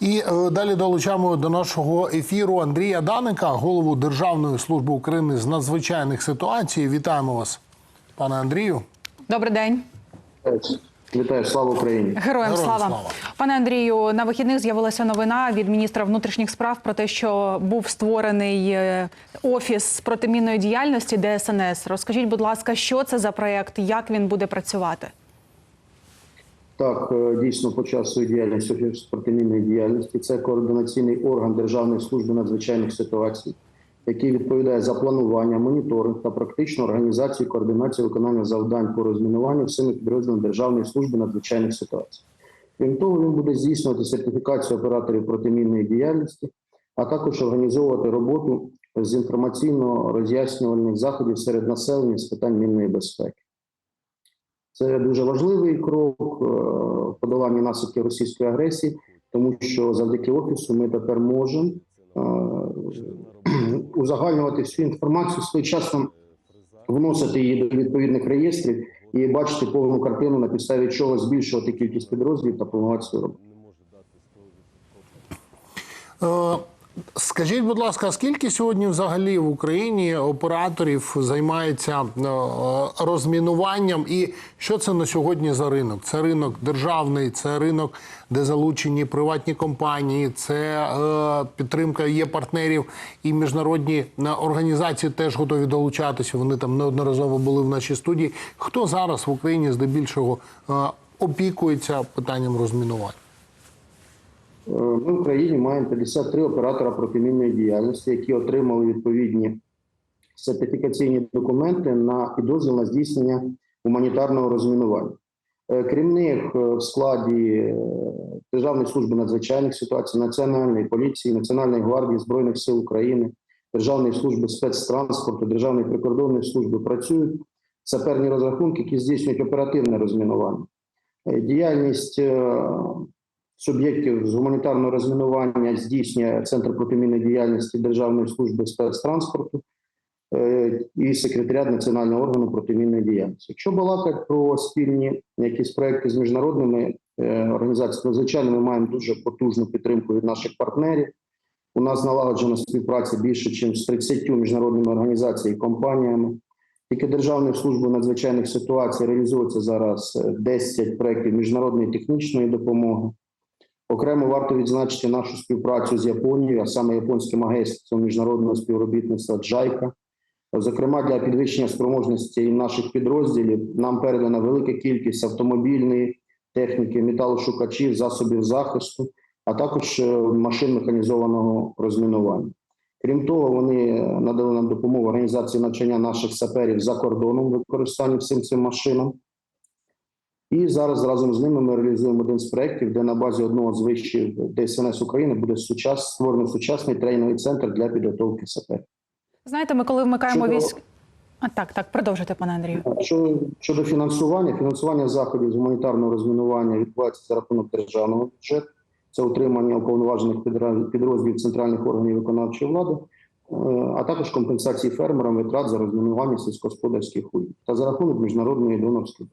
І е, далі долучаємо до нашого ефіру Андрія Даника, голову Державної служби України з надзвичайних ситуацій. Вітаємо вас, пане Андрію. Добрий день. Вітаю, слава Україні. Героям Героям слава. слава. Пане Андрію, на вихідних з'явилася новина від міністра внутрішніх справ про те, що був створений е, офіс протимінної діяльності ДСНС. Розкажіть, будь ласка, що це за проєкт, як він буде працювати? Так, е, дійсно почав свою діяльність Офіс протимінної діяльності. Це координаційний орган Державної служби надзвичайних ситуацій, який відповідає за планування, моніторинг та практичну організацію і координацію виконання завдань по розмінуванню всіми підрозділами Державної служби надзвичайних ситуацій. Крім того, він буде здійснювати сертифікацію операторів протимінної діяльності, а також організовувати роботу з інформаційно-роз'яснювальних заходів серед населення з питань мінної безпеки. Це дуже важливий крок е, в подоланні наслідків російської агресії, тому що завдяки офісу ми тепер можемо е, узагальнювати всю інформацію своєчасно вносити її до відповідних реєстрів і бачити повну картину, на підставі чого збільшувати кількість підрозділів та планувати свою роботу. Скажіть, будь ласка, скільки сьогодні взагалі в Україні операторів займається е, розмінуванням, і що це на сьогодні за ринок? Це ринок державний, це ринок, де залучені приватні компанії, це е, підтримка є партнерів, і міжнародні е, організації теж готові долучатися. Вони там неодноразово були в нашій студії. Хто зараз в Україні здебільшого е, опікується питанням розмінування? Е, Ми в Україні маємо 53 оператора протимінної діяльності, які отримали відповідні сертифікаційні документи на підрозділ на здійснення гуманітарного розмінування. Е, Крім них, е, в складі е, Державної служби надзвичайних ситуацій, Національної поліції, Національної гвардії Збройних сил України, Державної служби спецтранспорту, Державної прикордонної служби працюють саперні розрахунки, які здійснюють оперативне розмінування. Е, Діяльність е, суб'єктів з гуманітарного розмінування здійснює Центр протимінної діяльності Державної служби спецтранспорту е, і секретаріат Національного органу протимінної діяльності. Якщо балакати про спільні якісь проекти з міжнародними е, організаціями, звичайно, ми маємо дуже потужну підтримку від наших партнерів. У нас налагоджена співпраця більше, ніж з 30 міжнародними організаціями і компаніями. Тільки Державною службою надзвичайних ситуацій реалізується зараз е, 10 проєктів міжнародної технічної допомоги. Окремо варто відзначити нашу співпрацю з Японією, а саме японським агентством міжнародного співробітництва Джайка. Зокрема, для підвищення спроможності наших підрозділів нам передана велика кількість автомобільної техніки, металошукачів, засобів захисту, а також е, машин механізованого розмінування. Крім того, вони надали нам допомогу організації навчання наших саперів за кордоном використанні всім цим машинам. І зараз разом з ними ми реалізуємо один з проєктів, де на базі одного з вишів ДСНС України буде сучас, створений сучасний тренінговий центр для підготовки саперів. Знаєте, ми коли вмикаємо Щодо- військ. А так, так, продовжуйте, пане Андрію. Що, щодо фінансування, фінансування заходів з гуманітарного розмінування відбувається за рахунок державного бюджету. Це утримання уповноважених підрозділів центральних органів виконавчої влади, е, а також компенсації фермерам витрат за розмінування сільськогосподарських угідь та за рахунок міжнародної донорської.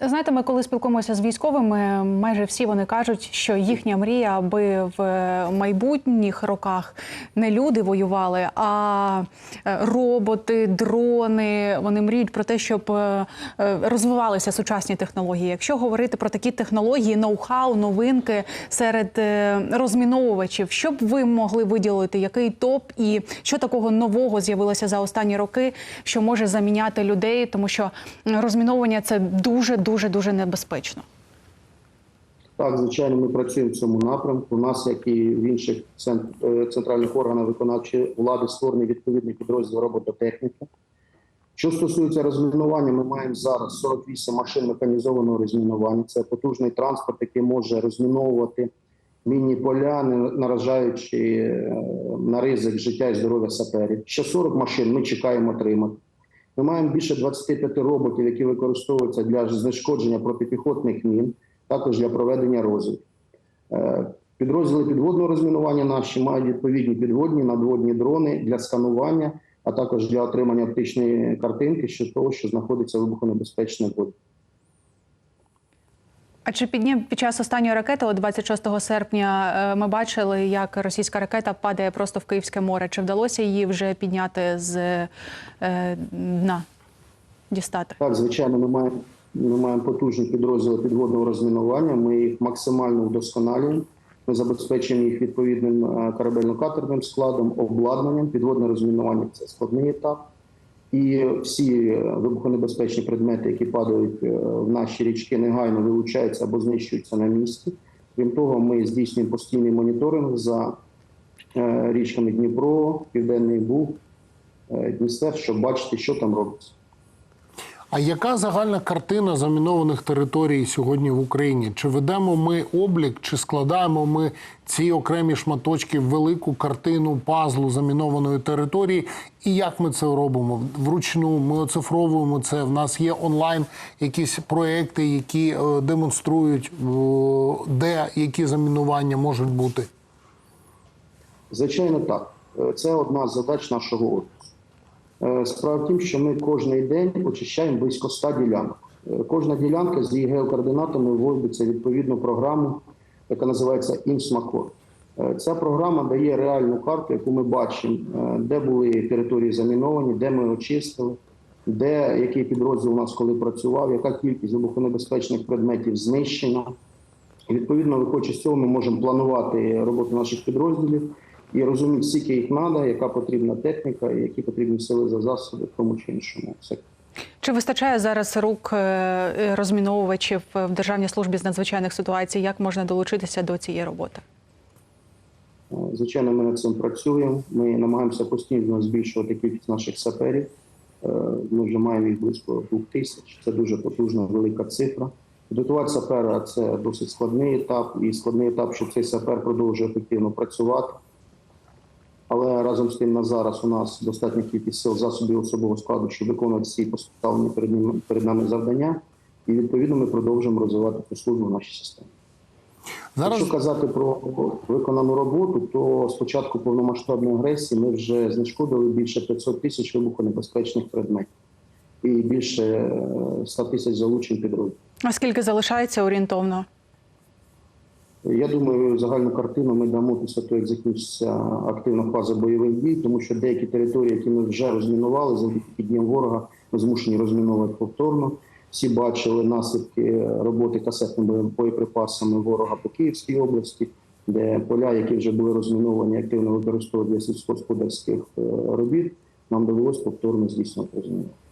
Знаєте, ми коли спілкуємося з військовими, майже всі вони кажуть, що їхня мрія, аби в майбутніх роках не люди воювали, а е, роботи, дрони. Вони мріють про те, щоб е, е, розвивалися сучасні технології. Якщо говорити про такі технології, ноу-хау, новинки серед розміновувачів, що б ви могли виділити, який топ і що такого нового з'явилося за останні роки, що може заміняти людей, тому що розміновування це дуже дуже дуже небезпечно. Так, звичайно, ми працюємо в цьому напрямку. У нас, як і в інших е, центральних органах виконавчої влади, створений відповідний підрозділ робототехніки. Що стосується розмінування, ми маємо зараз 48 машин механізованого розмінування. Це потужний транспорт, який може розміновувати мінні поля, не наражаючи е, на ризик життя і здоров'я саперів. Ще 40 машин ми чекаємо отримати. Ми маємо більше 25 роботів, які використовуються для знешкодження протипіхотних мін, також для проведення розвідки. Е, Підрозділи підводного розмінування наші мають відповідні підводні надводні дрони для сканування, а також для отримання оптичної картинки, що того, що знаходиться вибухонебезпечне воді. А чи підні під час останньої ракети, от 26 серпня, е, ми бачили, як російська ракета падає просто в Київське море? Чи вдалося її вже підняти з е, дна? Дістати? Так, звичайно, ми маємо, ми маємо потужні підрозділи підводного розмінування. Ми їх максимально вдосконалюємо. Ми забезпечуємо їх відповідним е, корабельно-катерним складом, обладнанням. Підводне розмінування це складний етап. І всі е, вибухонебезпечні предмети, які падають е, в наші річки, негайно вилучаються або знищуються на місці. Крім того, ми здійснюємо постійний моніторинг за е, річками Дніпро, Південний Буг, Дністер, щоб бачити, що там робиться. А яка загальна картина замінованих територій сьогодні в Україні? Чи ведемо ми облік, чи складаємо ми ці окремі шматочки в велику картину пазлу замінованої території? І як ми це робимо? Вручну ми оцифровуємо це. В нас є онлайн якісь проекти, які е, демонструють, е, де які замінування можуть бути. Звичайно, так. Е, Це одна з задач нашого Справа в тім, що ми кожен день очищаємо близько 100 ділянок. Е, Кожна ділянка з її геокоординатами вводиться відповідну програму, яка називається «Імсмакор». Е, Ця програма дає реальну карту, яку ми бачимо, е, де були території заміновані, де ми очистили, де який підрозділ у нас коли працював, яка кількість вибухонебезпечних предметів знищена. Відповідно, виходячи з цього, ми можемо планувати роботу наших підрозділів і розуміти, скільки їх треба, яка потрібна техніка, і які потрібні сили за засоби в тому чи іншому секторі. Чи вистачає зараз рук е, розміновувачів в Державній службі з надзвичайних ситуацій? Як можна долучитися до цієї роботи? Е, Звичайно, ми над цим працюємо. Ми намагаємося постійно збільшувати кількість наших саперів. Е, Ми вже маємо їх близько двох тисяч. Це дуже потужна велика цифра. Підготувати сапера це досить складний етап, і складний етап, щоб цей сапер продовжує ефективно працювати. Але разом з тим на зараз у нас достатня кількість сил засобів особового складу, щоб виконувати всі поставлені перед ним перед нами завдання. І відповідно ми продовжуємо розвивати цю службу в нашій системі. Зараз Якщо казати про виконану роботу, то з початку повномасштабної агресії ми вже знешкодили більше 500 тисяч вибухонебезпечних предметів і більше е, 100 тисяч залучень підрозділів. А скільки залишається орієнтовно? Я думаю, загальну картину ми дамо після того, як закінчиться активна фаза бойових дій, тому що деякі території, які ми вже розмінували, за піднім ворога, ми змушені розміновувати повторно. Всі бачили наслідки роботи касетними боєприпасами ворога по Київській області, де поля, які вже були розміновані, активно використовують для сільськогосподарських е, робіт. Нам довелось повторно здійснювати розмінування.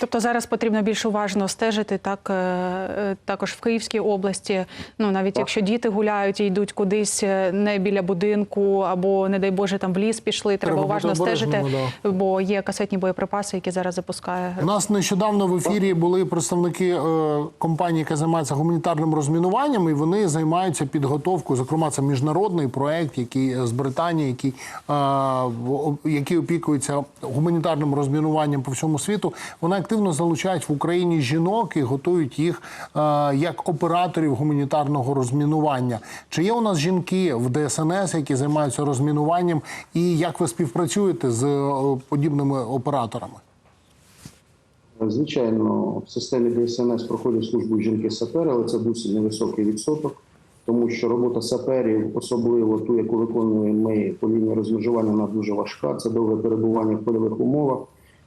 Тобто зараз потрібно більш уважно стежити, так е, е, також в Київській області. Ну навіть Так. якщо діти гуляють і йдуть кудись е, не біля будинку, або не дай Боже, там в ліс пішли, треба, Треба уважно стежити, обережними, бо є касетні боєприпаси, які зараз запускає. У нас нещодавно в ефірі були представники е, компанії, яка займається гуманітарним розмінуванням, і вони займаються підготовкою. Зокрема, це міжнародний проект, який з Британії, який, е, який опікується гуманітарним розмінуванням по всьому світу. Вони активно залучають в Україні жінок і готують їх е, як операторів гуманітарного розмінування. Чи є у нас жінки в ДСНС, які займаються розмінуванням, і як ви співпрацюєте з е, подібними операторами? Звичайно, в системі ДСНС проходять службу жінки-сапери, але це досить невисокий відсоток, тому що робота саперів, особливо ту, яку виконуємо ми по лінії розмежування, вона дуже важка. Це довге перебування в польових умовах,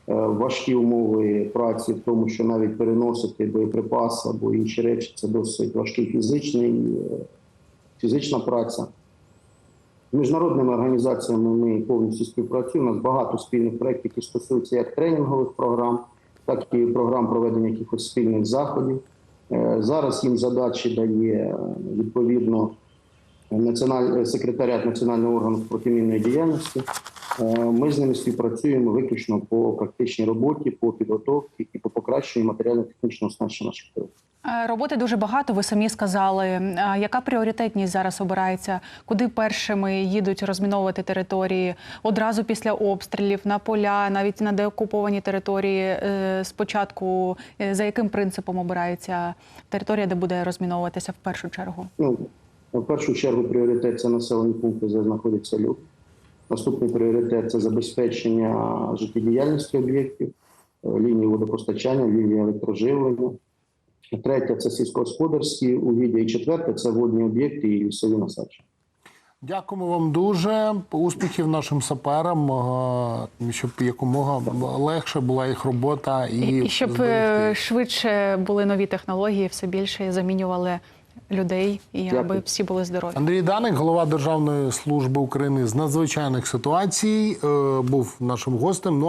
важкі умови праці, в тому, що навіть переносити боєприпаси або інші речі це досить важкий фізичний, е, фізична праця. З міжнародними організаціями ми повністю співпрацюємо. У нас багато спільних проєктів, які стосуються як тренінгових програм, так і програм проведення якихось спільних заходів. Е, Зараз їм задачі дає е, відповідно національ... секретаріат національного органу протимінної діяльності. Е, Ми з ними співпрацюємо виключно по практичній роботі, по підготовці і по покращенню матеріально-технічного оснащення наших тил. Е, Роботи дуже багато. Ви самі сказали. Яка пріоритетність зараз обирається? Куди першими їдуть розміновувати території одразу після обстрілів на поля, навіть на деокуповані території? Е, Спочатку е, за яким принципом обирається територія, де буде розміновуватися в першу чергу? Ну, в першу чергу пріоритет це населені пункти, де знаходяться люди. Наступний пріоритет це забезпечення життєдіяльності об'єктів, е, лінії водопостачання, лінії електроживлення. Третє це сільськогосподарські угіддя. І четверте це водні об'єкти і лісові насадження. Дякуємо вам дуже. Успіхів нашим саперам, е, щоб якомога легше була їх робота і, І, щоб е, швидше були нові технології, все більше замінювали людей, і Дякую. аби всі були здорові. Андрій Даник, голова Державної служби України з надзвичайних ситуацій, е, був нашим гостем. Ну